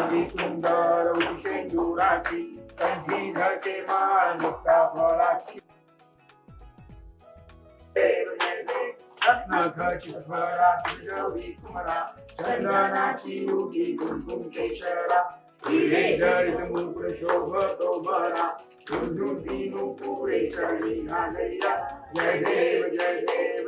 सर्वांगी सुंदर उशेंदुराची कंठी धरते माळ मुक्ता फळाची चंदनाची युगी कुंकुम केशरा हिरे जळित मुकुट शोभतो बरा झुंझुंती नुपुरे जय देव जय देव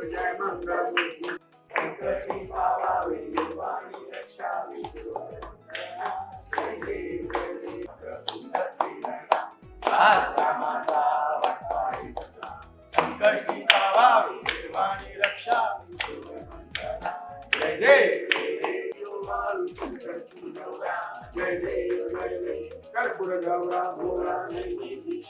कर्पूर गौरा भोळा नैती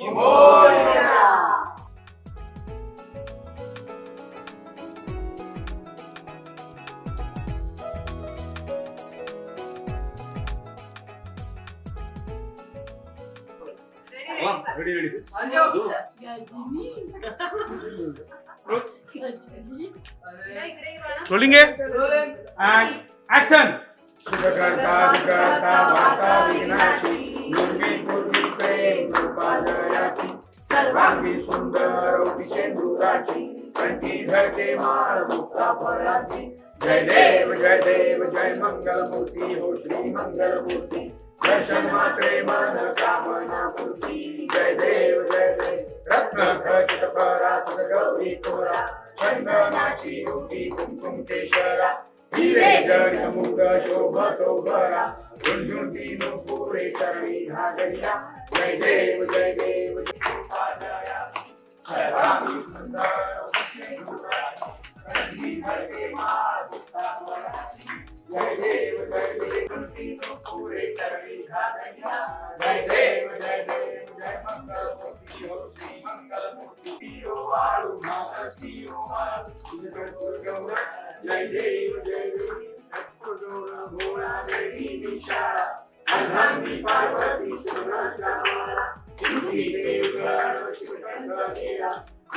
ये बाळा. रोलिंग आहे ऍक्शन सुखकर्ता विकर्ता वार्ता विघ्नाची दुर्गे दुर्गी प्रेम कृपाजयाची सर्वांगी सुंदर विशेंदुराची कंठी धरते माळ मुक्ता फळाची जय देव जय देव जय मंगलमूर्ती हो श्री मंगलमूर्ती दर्शन मात्रे मन कामना पूर्ती जय देव जय देव रत्न खचित परा गौरी कोरा चंदनाची होती कुमकुम केशर हिरे जडित मुक्त शोभतो भरा नुपुरे जय देव जय देव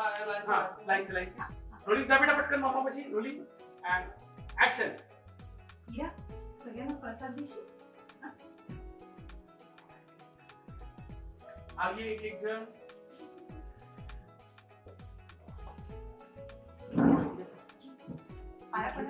हा लाईन लाईन रोलिंग जा बेटा पटकन मापापाशी रोलिंग अँड ऍक्शन हिरा सगळ्यांना प्रसाद देशील आगे एक एक जण. पाया पडायचा